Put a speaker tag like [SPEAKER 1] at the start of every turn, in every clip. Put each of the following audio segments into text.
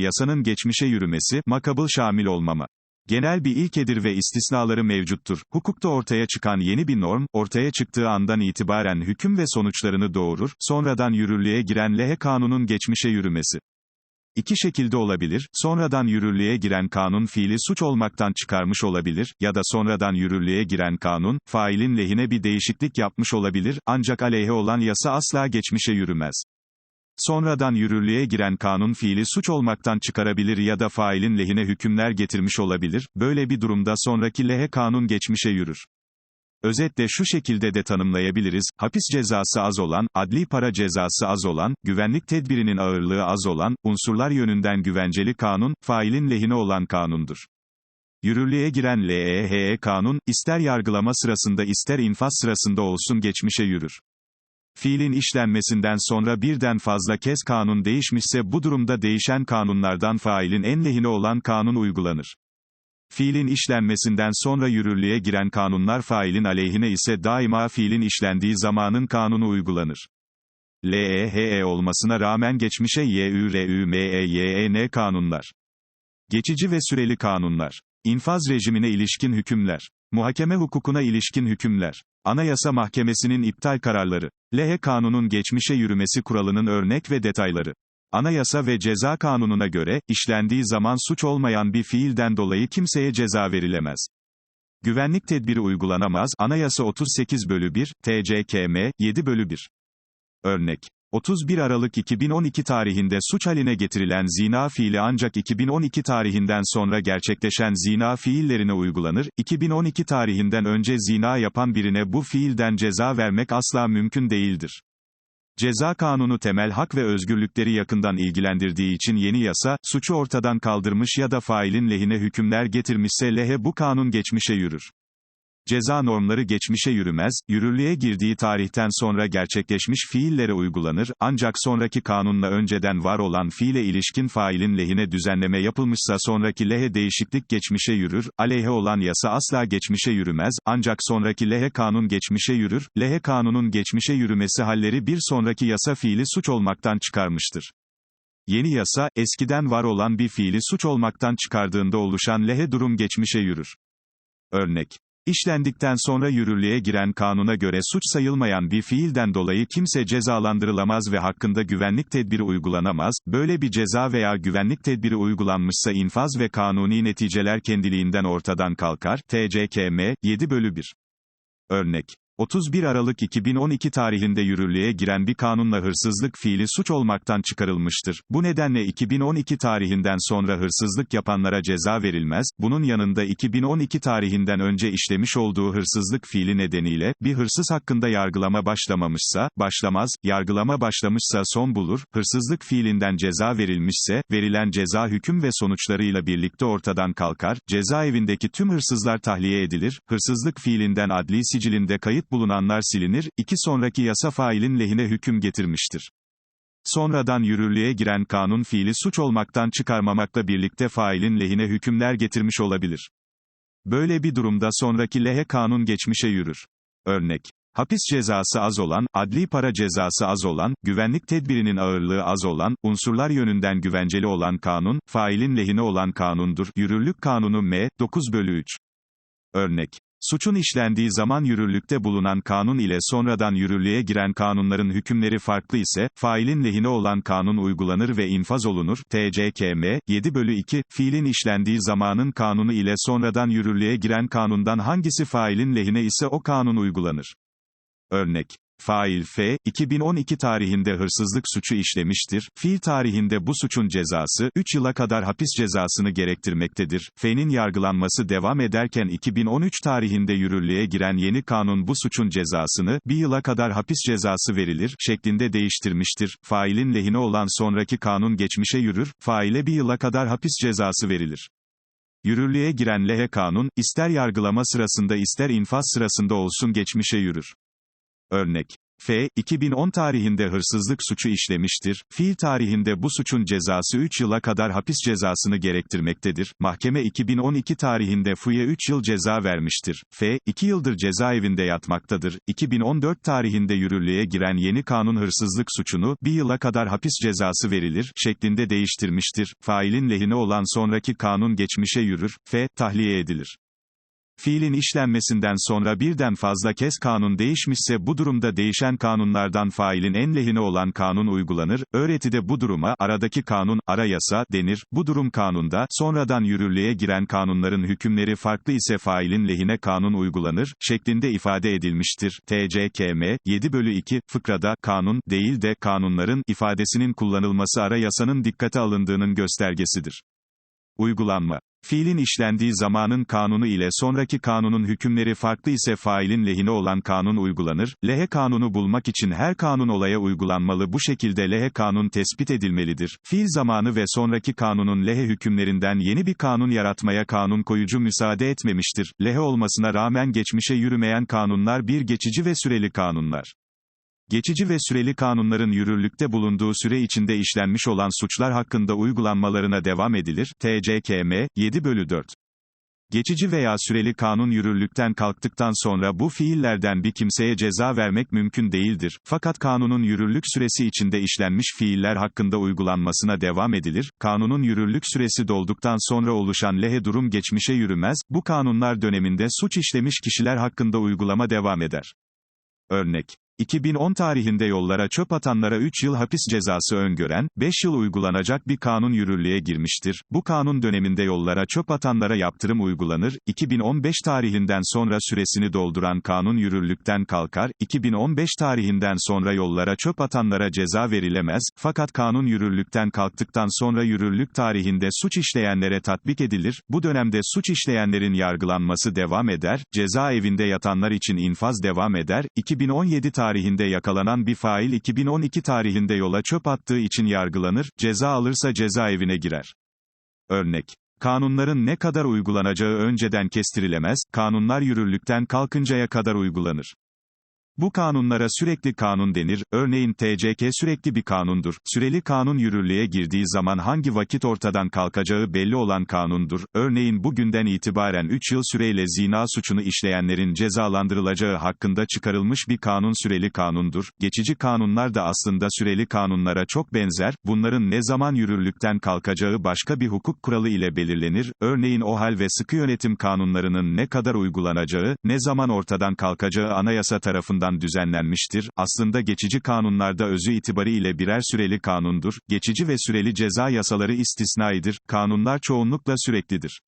[SPEAKER 1] yasanın geçmişe yürümesi, makabıl şamil olmama. Genel bir ilkedir ve istisnaları mevcuttur. Hukukta ortaya çıkan yeni bir norm, ortaya çıktığı andan itibaren hüküm ve sonuçlarını doğurur, sonradan yürürlüğe giren lehe kanunun geçmişe yürümesi. İki şekilde olabilir, sonradan yürürlüğe giren kanun fiili suç olmaktan çıkarmış olabilir, ya da sonradan yürürlüğe giren kanun, failin lehine bir değişiklik yapmış olabilir, ancak aleyhe olan yasa asla geçmişe yürümez. Sonradan yürürlüğe giren kanun fiili suç olmaktan çıkarabilir ya da failin lehine hükümler getirmiş olabilir, böyle bir durumda sonraki lehe kanun geçmişe yürür. Özetle şu şekilde de tanımlayabiliriz, hapis cezası az olan, adli para cezası az olan, güvenlik tedbirinin ağırlığı az olan, unsurlar yönünden güvenceli kanun, failin lehine olan kanundur. Yürürlüğe giren LEHE kanun, ister yargılama sırasında ister infaz sırasında olsun geçmişe yürür. Fiilin işlenmesinden sonra birden fazla kez kanun değişmişse bu durumda değişen kanunlardan failin en lehine olan kanun uygulanır. Fiilin işlenmesinden sonra yürürlüğe giren kanunlar failin aleyhine ise daima fiilin işlendiği zamanın kanunu uygulanır. LEHE olmasına rağmen geçmişe YÜRÜMEYEN kanunlar. Geçici ve süreli kanunlar. İnfaz rejimine ilişkin hükümler. Muhakeme hukukuna ilişkin hükümler. Anayasa Mahkemesi'nin iptal kararları. Lehe kanunun geçmişe yürümesi kuralının örnek ve detayları. Anayasa ve Ceza Kanunu'na göre, işlendiği zaman suç olmayan bir fiilden dolayı kimseye ceza verilemez. Güvenlik tedbiri uygulanamaz, Anayasa 38 bölü 1, TCKM, 7 bölü 1. Örnek. 31 Aralık 2012 tarihinde suç haline getirilen zina fiili ancak 2012 tarihinden sonra gerçekleşen zina fiillerine uygulanır, 2012 tarihinden önce zina yapan birine bu fiilden ceza vermek asla mümkün değildir. Ceza kanunu temel hak ve özgürlükleri yakından ilgilendirdiği için yeni yasa, suçu ortadan kaldırmış ya da failin lehine hükümler getirmişse lehe bu kanun geçmişe yürür. Ceza normları geçmişe yürümez, yürürlüğe girdiği tarihten sonra gerçekleşmiş fiillere uygulanır, ancak sonraki kanunla önceden var olan fiile ilişkin failin lehine düzenleme yapılmışsa sonraki lehe değişiklik geçmişe yürür, aleyhe olan yasa asla geçmişe yürümez, ancak sonraki lehe kanun geçmişe yürür, lehe kanunun geçmişe yürümesi halleri bir sonraki yasa fiili suç olmaktan çıkarmıştır. Yeni yasa, eskiden var olan bir fiili suç olmaktan çıkardığında oluşan lehe durum geçmişe yürür. Örnek. İşlendikten sonra yürürlüğe giren kanuna göre suç sayılmayan bir fiilden dolayı kimse cezalandırılamaz ve hakkında güvenlik tedbiri uygulanamaz, böyle bir ceza veya güvenlik tedbiri uygulanmışsa infaz ve kanuni neticeler kendiliğinden ortadan kalkar, TCKM, 7 bölü 1. Örnek. 31 Aralık 2012 tarihinde yürürlüğe giren bir kanunla hırsızlık fiili suç olmaktan çıkarılmıştır. Bu nedenle 2012 tarihinden sonra hırsızlık yapanlara ceza verilmez, bunun yanında 2012 tarihinden önce işlemiş olduğu hırsızlık fiili nedeniyle, bir hırsız hakkında yargılama başlamamışsa, başlamaz, yargılama başlamışsa son bulur, hırsızlık fiilinden ceza verilmişse, verilen ceza hüküm ve sonuçlarıyla birlikte ortadan kalkar, cezaevindeki tüm hırsızlar tahliye edilir, hırsızlık fiilinden adli sicilinde kayıt bulunanlar silinir, iki sonraki yasa failin lehine hüküm getirmiştir. Sonradan yürürlüğe giren kanun fiili suç olmaktan çıkarmamakla birlikte failin lehine hükümler getirmiş olabilir. Böyle bir durumda sonraki lehe kanun geçmişe yürür. Örnek. Hapis cezası az olan, adli para cezası az olan, güvenlik tedbirinin ağırlığı az olan, unsurlar yönünden güvenceli olan kanun, failin lehine olan kanundur. Yürürlük kanunu M, 9 bölü 3. Örnek. Suçun işlendiği zaman yürürlükte bulunan kanun ile sonradan yürürlüğe giren kanunların hükümleri farklı ise, failin lehine olan kanun uygulanır ve infaz olunur. TCKM, 7 bölü 2, fiilin işlendiği zamanın kanunu ile sonradan yürürlüğe giren kanundan hangisi failin lehine ise o kanun uygulanır. Örnek. Fail F, 2012 tarihinde hırsızlık suçu işlemiştir. Fiil tarihinde bu suçun cezası, 3 yıla kadar hapis cezasını gerektirmektedir. F'nin yargılanması devam ederken 2013 tarihinde yürürlüğe giren yeni kanun bu suçun cezasını, 1 yıla kadar hapis cezası verilir, şeklinde değiştirmiştir. Failin lehine olan sonraki kanun geçmişe yürür, faile 1 yıla kadar hapis cezası verilir. Yürürlüğe giren lehe kanun, ister yargılama sırasında ister infaz sırasında olsun geçmişe yürür. Örnek. F. 2010 tarihinde hırsızlık suçu işlemiştir. Fiil tarihinde bu suçun cezası 3 yıla kadar hapis cezasını gerektirmektedir. Mahkeme 2012 tarihinde F'ye 3 yıl ceza vermiştir. F. 2 yıldır cezaevinde yatmaktadır. 2014 tarihinde yürürlüğe giren yeni kanun hırsızlık suçunu, 1 yıla kadar hapis cezası verilir, şeklinde değiştirmiştir. Failin lehine olan sonraki kanun geçmişe yürür. F. Tahliye edilir. Fiilin işlenmesinden sonra birden fazla kez kanun değişmişse bu durumda değişen kanunlardan failin en lehine olan kanun uygulanır. Öğretide bu duruma aradaki kanun, ara yasa denir. Bu durum kanunda sonradan yürürlüğe giren kanunların hükümleri farklı ise failin lehine kanun uygulanır şeklinde ifade edilmiştir. TCKM 7 bölü 2 fıkrada kanun değil de kanunların ifadesinin kullanılması ara yasanın dikkate alındığının göstergesidir. Uygulanma Fiilin işlendiği zamanın kanunu ile sonraki kanunun hükümleri farklı ise failin lehine olan kanun uygulanır. Lehe kanunu bulmak için her kanun olaya uygulanmalı. Bu şekilde lehe kanun tespit edilmelidir. Fiil zamanı ve sonraki kanunun lehe hükümlerinden yeni bir kanun yaratmaya kanun koyucu müsaade etmemiştir. Lehe olmasına rağmen geçmişe yürümeyen kanunlar bir geçici ve süreli kanunlar. Geçici ve süreli kanunların yürürlükte bulunduğu süre içinde işlenmiş olan suçlar hakkında uygulanmalarına devam edilir. TCKM 7 bölü 4. Geçici veya süreli kanun yürürlükten kalktıktan sonra bu fiillerden bir kimseye ceza vermek mümkün değildir. Fakat kanunun yürürlük süresi içinde işlenmiş fiiller hakkında uygulanmasına devam edilir. Kanunun yürürlük süresi dolduktan sonra oluşan lehe durum geçmişe yürümez. Bu kanunlar döneminde suç işlemiş kişiler hakkında uygulama devam eder. Örnek 2010 tarihinde yollara çöp atanlara 3 yıl hapis cezası öngören, 5 yıl uygulanacak bir kanun yürürlüğe girmiştir. Bu kanun döneminde yollara çöp atanlara yaptırım uygulanır. 2015 tarihinden sonra süresini dolduran kanun yürürlükten kalkar. 2015 tarihinden sonra yollara çöp atanlara ceza verilemez. Fakat kanun yürürlükten kalktıktan sonra yürürlük tarihinde suç işleyenlere tatbik edilir. Bu dönemde suç işleyenlerin yargılanması devam eder. Cezaevinde yatanlar için infaz devam eder. 2017 tarihinde tarihinde yakalanan bir fail 2012 tarihinde yola çöp attığı için yargılanır, ceza alırsa cezaevine girer. Örnek. Kanunların ne kadar uygulanacağı önceden kestirilemez, kanunlar yürürlükten kalkıncaya kadar uygulanır. Bu kanunlara sürekli kanun denir, örneğin TCK sürekli bir kanundur. Süreli kanun yürürlüğe girdiği zaman hangi vakit ortadan kalkacağı belli olan kanundur. Örneğin bugünden itibaren 3 yıl süreyle zina suçunu işleyenlerin cezalandırılacağı hakkında çıkarılmış bir kanun süreli kanundur. Geçici kanunlar da aslında süreli kanunlara çok benzer, bunların ne zaman yürürlükten kalkacağı başka bir hukuk kuralı ile belirlenir. Örneğin OHAL ve sıkı yönetim kanunlarının ne kadar uygulanacağı, ne zaman ortadan kalkacağı anayasa tarafından tarafından düzenlenmiştir. Aslında geçici kanunlarda özü itibariyle birer süreli kanundur. Geçici ve süreli ceza yasaları istisnaidir. Kanunlar çoğunlukla süreklidir.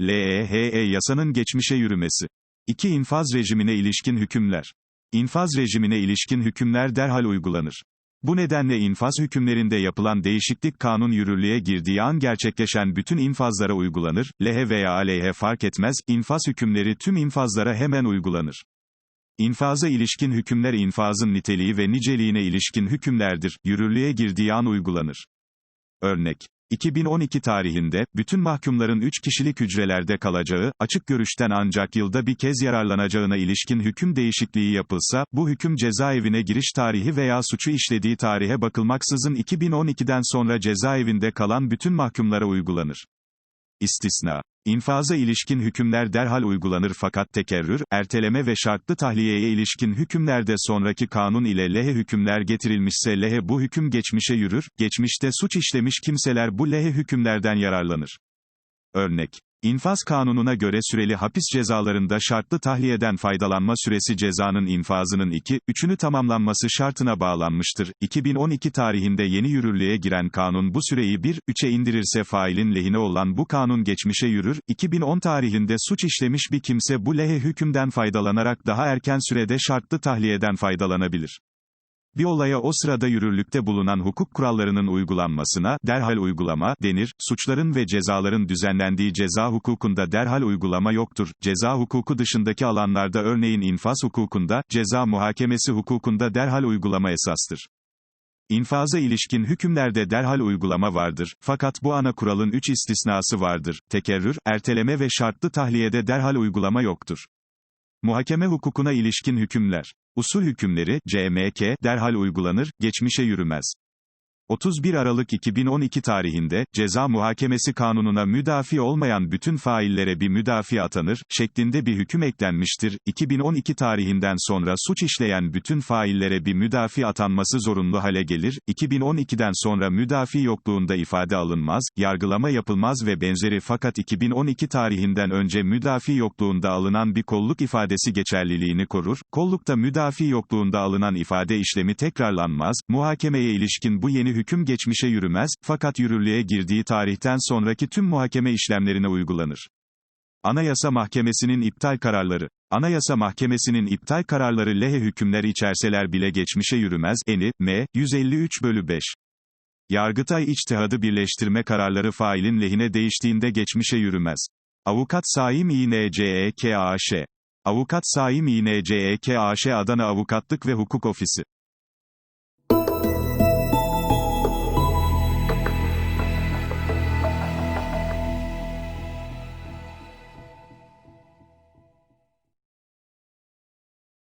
[SPEAKER 1] LEHE yasanın geçmişe yürümesi. 2. infaz rejimine ilişkin hükümler. İnfaz rejimine ilişkin hükümler derhal uygulanır. Bu nedenle infaz hükümlerinde yapılan değişiklik kanun yürürlüğe girdiği an gerçekleşen bütün infazlara uygulanır, lehe veya aleyhe fark etmez, infaz hükümleri tüm infazlara hemen uygulanır. İnfaza ilişkin hükümler infazın niteliği ve niceliğine ilişkin hükümlerdir, yürürlüğe girdiği an uygulanır. Örnek 2012 tarihinde, bütün mahkumların 3 kişilik hücrelerde kalacağı, açık görüşten ancak yılda bir kez yararlanacağına ilişkin hüküm değişikliği yapılsa, bu hüküm cezaevine giriş tarihi veya suçu işlediği tarihe bakılmaksızın 2012'den sonra cezaevinde kalan bütün mahkumlara uygulanır. İstisna İnfaza ilişkin hükümler derhal uygulanır fakat tekerrür, erteleme ve şartlı tahliyeye ilişkin hükümlerde sonraki kanun ile lehe hükümler getirilmişse lehe bu hüküm geçmişe yürür, geçmişte suç işlemiş kimseler bu lehe hükümlerden yararlanır. Örnek İnfaz kanununa göre süreli hapis cezalarında şartlı tahliyeden faydalanma süresi cezanın infazının 2, 3'ünü tamamlanması şartına bağlanmıştır. 2012 tarihinde yeni yürürlüğe giren kanun bu süreyi 1, 3'e indirirse failin lehine olan bu kanun geçmişe yürür. 2010 tarihinde suç işlemiş bir kimse bu lehe hükümden faydalanarak daha erken sürede şartlı tahliyeden faydalanabilir. Bir olaya o sırada yürürlükte bulunan hukuk kurallarının uygulanmasına, derhal uygulama, denir. Suçların ve cezaların düzenlendiği ceza hukukunda derhal uygulama yoktur. Ceza hukuku dışındaki alanlarda örneğin infaz hukukunda, ceza muhakemesi hukukunda derhal uygulama esastır. İnfaza ilişkin hükümlerde derhal uygulama vardır, fakat bu ana kuralın üç istisnası vardır. Tekerrür, erteleme ve şartlı tahliyede derhal uygulama yoktur. Muhakeme hukukuna ilişkin hükümler. Usul hükümleri, CMK, derhal uygulanır, geçmişe yürümez. 31 Aralık 2012 tarihinde, ceza muhakemesi kanununa müdafi olmayan bütün faillere bir müdafi atanır, şeklinde bir hüküm eklenmiştir. 2012 tarihinden sonra suç işleyen bütün faillere bir müdafi atanması zorunlu hale gelir. 2012'den sonra müdafi yokluğunda ifade alınmaz, yargılama yapılmaz ve benzeri fakat 2012 tarihinden önce müdafi yokluğunda alınan bir kolluk ifadesi geçerliliğini korur. Kollukta müdafi yokluğunda alınan ifade işlemi tekrarlanmaz. Muhakemeye ilişkin bu yeni hüküm geçmişe yürümez, fakat yürürlüğe girdiği tarihten sonraki tüm muhakeme işlemlerine uygulanır. Anayasa Mahkemesi'nin iptal kararları. Anayasa Mahkemesi'nin iptal kararları lehe hükümler içerseler bile geçmişe yürümez. Eni, M, 153 bölü 5. Yargıtay içtihadı birleştirme kararları failin lehine değiştiğinde geçmişe yürümez. Avukat Saim İNCEK AŞ. Avukat Saim İNCEK AŞ Adana Avukatlık ve Hukuk Ofisi.